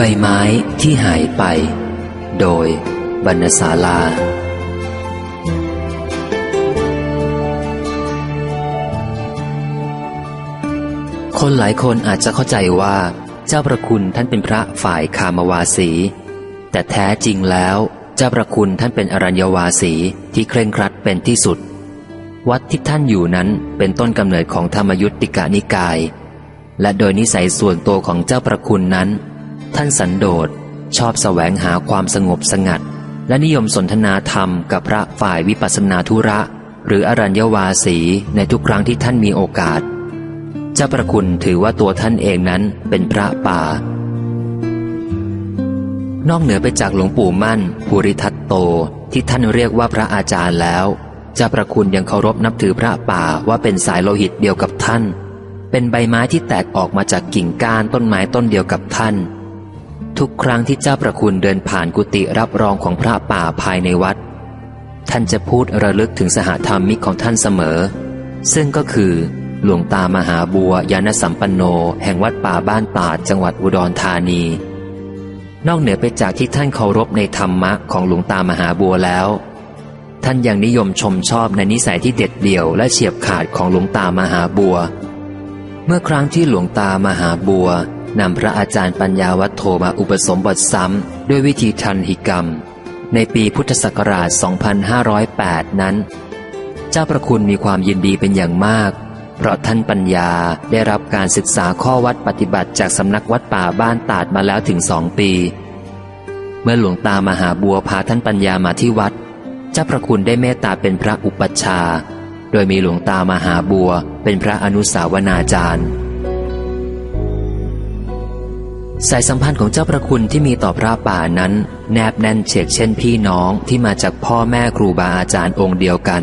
บไม้ที่หายไป โดยบรรณศาลา คนหลายคนอาจจะเข้าใจว่า เจ้าประคุณท่านเป็นพระฝ่ายคามวาสี แต่แท้จริงแล้วเจ้าประคุณท่านเป็นอรัญญวาสีที่เคร่งครัดเป็นที่สุด วัดที่ท่านอยู่นั้นเป็นต้นกำเนิดของธรรมยุตติกานิกาย และโดยนิสัยส่วนตัวของเจ้าประคุณนั้น ท่านสันโดษชอบแสวงหาความสงบสงัด และนิยมสนทนาธรรมกับพระฝ่ายวิปัสสนาธุระ หรืออรัญญวาสีในทุกครั้งที่ท่านมีโอกาส เจ้าประคุณถือว่าตัวท่านเองนั้นเป็นพระป่า นอกเหนือไปจากหลวงปู่มั่น ภูริทัตโตที่ท่านเรียกว่าพระอาจารย์แล้วเจ้าประคุณยังเคารพนับถือพระป่าว่าเป็นสายโลหิตเดียวกับท่าน เป็นใบไม้ที่แตกออกมาจากกิ่งก้านต้นไม้ต้นเดียวกับท่าน ทุกครั้งที่เจ้าประคุณเดินผ่านกุฏิรับรองของพระป่าภายในวัด ท่านจะพูดระลึกถึงสหธรรมิกของท่านเสมอ ซึ่งก็คือ หลวงตามหาบัวยานสัมปันโน แห่งวัดป่าบ้านตาดจังหวัดอุดรธานี นอกเหนือไปจากที่ท่านเคารพในธรรมะของหลวงตามหาบัวแล้ว ท่านยังนิยมชมชอบในนิสัยที่เด็ดเดี่ยวและเฉียบขาดของหลวงตามหาบัว เมื่อครั้งที่หลวงตามหาบัว นำพระอาจารย์ปัญญาวัฒโธมาอุปสมบทซ้ำด้วยวิธีทันหิกรรม ในปีพุทธศักราช 2508 นั้น เจ้าประคุณมีความยินดีเป็นอย่างมาก เพราะท่านปัญญาได้รับการศึกษาข้อวัดปฏิบัติจากสำนักวัดป่าบ้านตาดมาแล้วถึงสองปี เมื่อหลวงตามหาบัวพาท่านปัญญามาที่วัด เจ้าประคุณได้เมตตาเป็นพระอุปัชฌาย์โดยมีหลวงตามหาบัวเป็นพระอนุสาวนาจารย์ สายสัมพันธ์ของเจ้าประคุณที่มีต่อพระป่านั้น แนบแน่นเฉกเช่นพี่น้องที่มาจากพ่อแม่ครูบาอาจารย์องค์เดียวกัน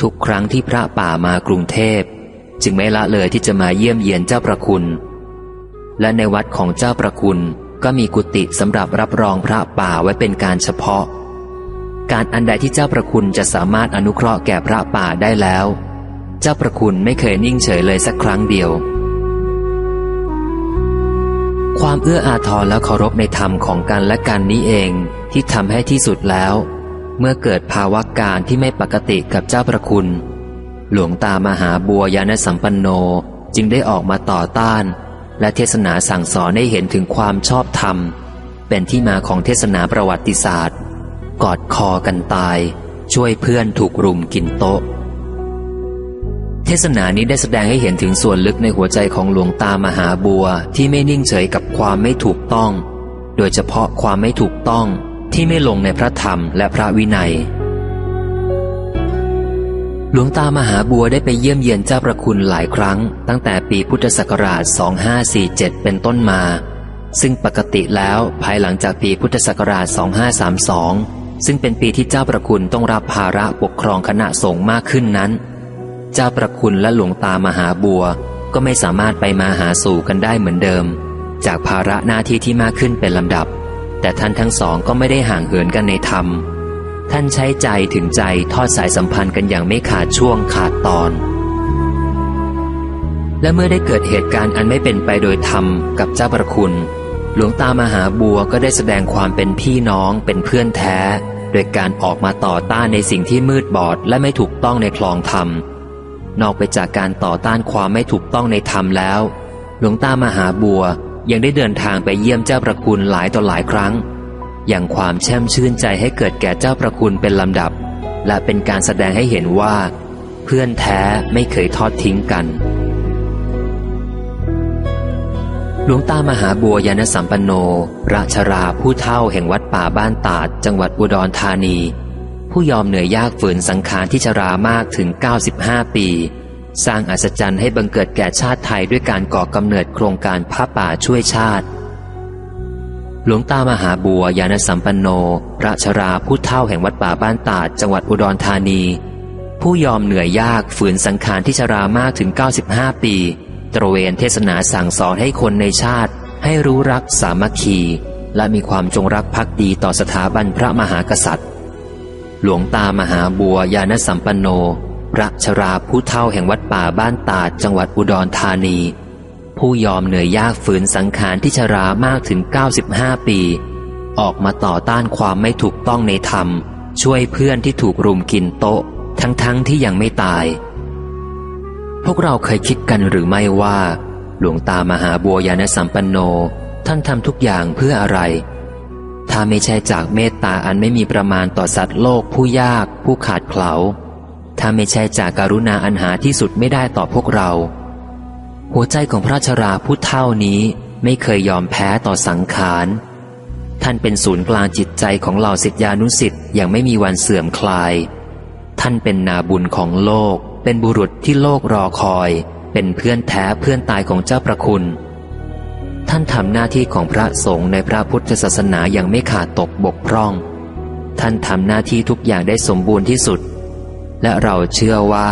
ทุกครั้งที่พระป่ามากรุงเทพ จึงไม่ละเลยที่จะมาเยี่ยมเยียนเจ้าประคุณ และในวัดของเจ้าประคุณก็มีกุฏิสำหรับรับรองพระป่าไว้เป็นการเฉพาะ การอันใดที่เจ้าประคุณจะสามารถอนุเคราะห์แก่พระป่าได้แล้ว เจ้าประคุณไม่เคยนิ่งเฉยเลยสักครั้งเดียว ความเอื้ออาทรและเคารพในธรรมของกันและกันนี้เองที่ทำให้ที่สุดแล้ว เมื่อเกิดภาวะการที่ไม่ปกติกับเจ้าประคุณ หลวงตามหาบัวยานสัมปันโนจึงได้ออกมาต่อต้าน และเทศนาสั่งสอนให้เห็นถึงความชอบธรรม เป็นที่มาของเทศนาประวัติศาสตร์ กอดคอกันตาย ช่วยเพื่อนถูกรุมกินโต๊ะ ทศนานี้ได้แสดงให้เห็นถึงส่วนลึกในหัวใจของหลวงตามหาบัวที่ไม่นิ่งเฉยกับความไม่ถูกต้อง โดยเฉพาะความไม่ถูกต้องที่ไม่ลงในพระธรรมและพระวินัย หลวงตามหาบัวได้ไปเยี่ยมเยียนเจ้าประคุณหลายครั้ง ตั้งแต่ปีพุทธศักราช 2547 เป็นต้นมา ซึ่งปกติแล้วภายหลังจากปีพุทธศักราช 2532 ซึ่งเป็นปีที่เจ้าประคุณต้องรับภาระปกครองคณะสงฆ์มากขึ้นนั้น เจ้าประคุณและหลวงตามหาบัว ก็ไม่สามารถไปมาหาสู่กันได้เหมือนเดิม จากภาระหน้าที่ที่มากขึ้นเป็นลำดับ แต่ท่านทั้งสองก็ไม่ได้ห่างเหินกันในธรรม ท่านใช้ใจถึงใจทอดสายสัมพันธ์กันอย่างไม่ขาดช่วงขาดตอน และเมื่อได้เกิดเหตุการณ์อันไม่เป็นไปโดยธรรมกับเจ้าประคุณ หลวงตามหาบัวก็ได้แสดงความเป็นพี่น้องเป็นเพื่อนแท้ โดยการออกมาต่อต้านในสิ่งที่มืดบอดและไม่ถูกต้องในคลองธรรม นอกไปจากการต่อต้านความไม่ถูกต้องในธรรมแล้ว หลวงตามหาบัวยังได้เดินทางไปเยี่ยมเจ้าประคุณหลายต่อหลายครั้ง อย่างความแช่มชื่นใจให้เกิดแก่เจ้าประคุณเป็นลำดับ และเป็นการแสดงให้เห็นว่า เพื่อนแท้ไม่เคยทอดทิ้งกัน หลวงตามหาบัวยานสัมปันโนราชราผู้เท่าแห่งวัดป่าบ้านตาด จังหวัดอุดรธานี ผู้ยอมเหนื่อยยากฝืนสังขารที่ชรามากถึง 95 ปี สร้างอัศจรรย์ให้บังเกิดแก่ชาติไทยด้วยการก่อกำเนิดโครงการพระป่าช่วยชาติ หลวงตามหาบัวยานสัมปันโน พราชราผู้เท่าแห่งวัดป่าบ้านตาดจังหวัดอุดรธานี ผู้ยอมเหนื่อยยากฝืนสังขารที่ชรามากถึง 95 ปี ตระเวนเทศนาสั่งสอนให้คนในชาติ ให้รู้รักสามัคคี และมีความจงรักภักดีต่อสถาบันพระมหากษัตริย์ หลวงตามหาบัวยานสัมปันโน พระชราผู้เท่าแห่งวัดป่าบ้านตาดจังหวัดอุดรธานี ผู้ยอมเหนื่อยยากฝืนสังขารที่ชรามากถึง 95 ปี ออกมาต่อต้านความไม่ถูกต้องในธรรม ช่วยเพื่อนที่ถูกรุมกินโต๊ะ ทั้งๆทที่ยังไม่ตาย พวกเราเคยคิดกันหรือไม่ว่า หลวงตามหาบัวยานสัมปันโน ท่านทำทุกอย่างเพื่ออะไร ถ้าไม่ใช่จากเมตตาอันไม่มีประมาณต่อสัตว์โลกผู้ยาก ผู้ขาดเขลาถ้าไม่ใช่จากการุณาอันหาที่สุดไม่ได้ต่อพวกเรา หัวใจของพระชราผู้เท่านี้ไม่เคยยอมแพ้ต่อสังขาร ท่านเป็นศูนย์กลางจิตใจของเหล่าศิษยานุสิษย์อย่างไม่มีวันเสื่อมคลาย ท่านเป็นนาบุญของโลก เป็นบุรุษที่โลกรอคอย เป็นเพื่อนแท้เพื่อนตายของเจ้าประคุณ ท่านทำหน้าที่ของพระสงฆ์ในพระพุทธศาสนาอย่างไม่ขาดตกบกพร่อง ท่านทำหน้าที่ทุกอย่างได้สมบูรณ์ที่สุด และเราเชื่อว่า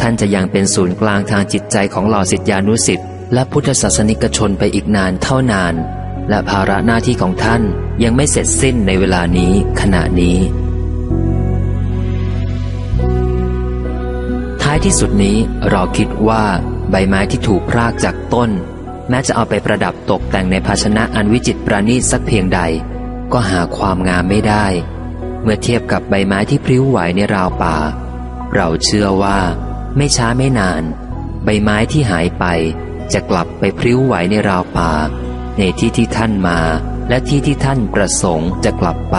ท่านจะยังเป็นศูนย์กลางทางจิตใจของเหล่าศิษยานุสิษย์และพุทธศาสนิกชนไปอีกนานเท่านาน และภาระหน้าที่ของท่านยังไม่เสร็จสิ้นในเวลานี้ขณะนี้ ท้ายที่สุดนี้เราคิดว่าใบไม้ที่ถูกพรากจากต้น แม้จะเอาไปประดับตกแต่งในภาชนะอันวิจิตรประณีตสักเพียงใด ก็หาความงามไม่ได้ เมื่อเทียบกับใบไม้ที่พลิ้วไหวในราวป่า เราเชื่อว่า ไม่ช้าไม่นาน ใบไม้ที่หายไปจะกลับไปพลิ้วไหวในราวป่า ในที่ที่ท่านมา และที่ที่ท่านประสงค์จะกลับไป